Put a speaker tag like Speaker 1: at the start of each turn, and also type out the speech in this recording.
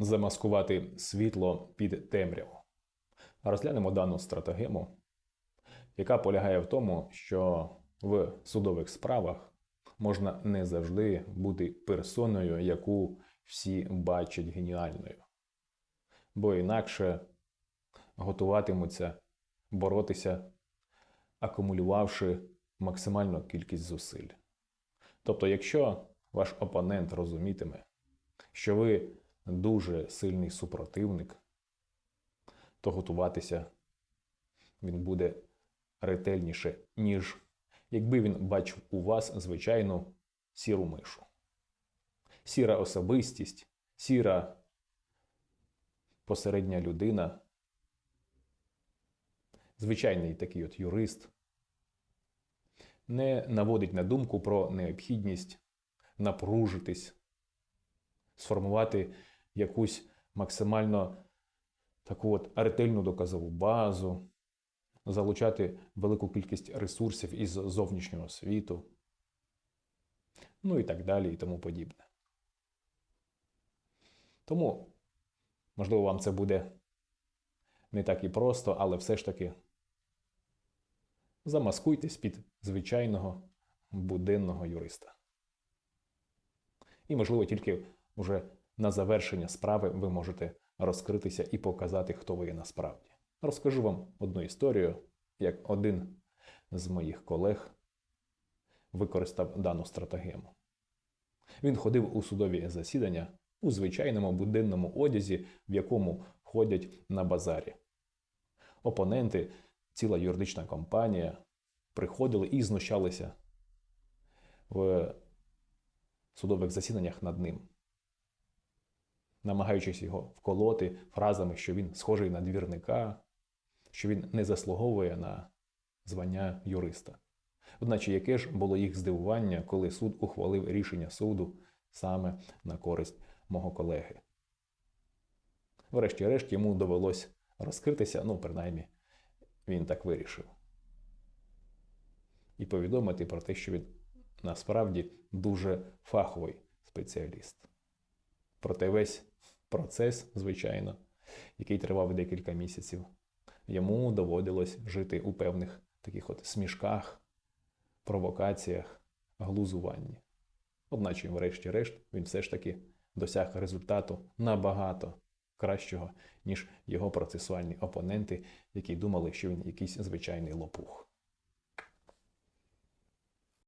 Speaker 1: замаскувати світло під темряву. Розглянемо дану стратегему, яка полягає в тому, що в судових справах можна не завжди бути персоною, яку всі бачать геніальною. Бо інакше готуватимуться боротися, акумулювавши максимальну кількість зусиль. Тобто, якщо ваш опонент розумітиме, що ви дуже сильний супротивник, то готуватися він буде ретельніше, ніж якби він бачив у вас звичайну сіру мишу. Сіра особистість, сіра посередня людина, звичайний такий от юрист, не наводить на думку про необхідність напружитись, сформувати якусь максимально таку от ретельну доказову базу, залучати велику кількість ресурсів із зовнішнього світу, ну і так далі, і тому подібне. Тому, можливо, вам це буде не так і просто, але все ж таки замаскуйтесь під звичайного буденного юриста. І, можливо, тільки вже на завершення справи ви можете розкритися і показати, хто ви є насправді. Розкажу вам одну історію, як один з моїх колег використав дану стратегему. Він ходив у судові засідання у звичайному буденному одязі, в якому ходять на базарі. Опоненти, ціла юридична компанія приходили і знущалися в судових засіданнях над ним, намагаючись його вколоти фразами, що він схожий на двірника, що він не заслуговує на звання юриста. Одначе, яке ж було їх здивування, коли суд ухвалив рішення суду саме на користь мого колеги. Врешті-решт йому довелось розкритися, ну, принаймні, він так вирішив. І повідомити про те, що він насправді дуже фаховий спеціаліст. Проте весь процес, звичайно, який тривав декілька місяців, йому доводилось жити у певних таких от смішках, провокаціях, глузуванні. Одначе, врешті-решт, він все ж таки досяг результату набагато кращого, ніж його процесуальні опоненти, які думали, що він якийсь звичайний лопух.